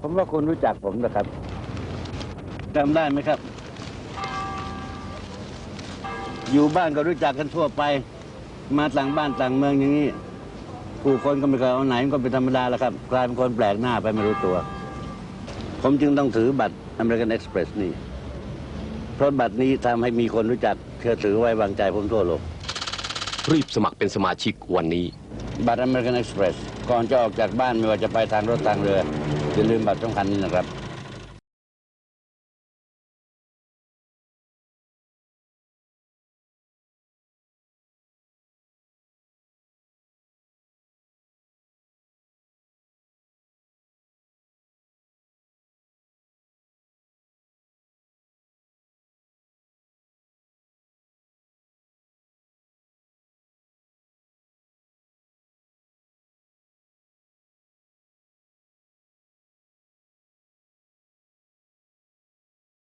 ผมว่าคุณรู้จักผมนะครับจำได้ไหมครับ อยู่บ้านก็รู้จักกันทั่วไป มาต่างบ้านต่างเมืองอย่างนี้ ผู้คนก็ไม่เคยเอาไหนมันก็เป็นธรรมดาแล้วครับ กลายเป็นคนแปลกหน้าไปไม่รู้ตัว ผมจึงต้องถือบัตร American Express นี่ เพราะบัตรนี้ทำให้มีคนรู้จักเชื่อถือไว้วางใจผมทั่วโลก รีบสมัครเป็นสมาชิกวันนี้ บัตร American Express ก่อนจะออกจากบ้านไม่ว่าจะไปทางรถทางเรือ อย่าลืมบัตรสำคัญนี้นะครับ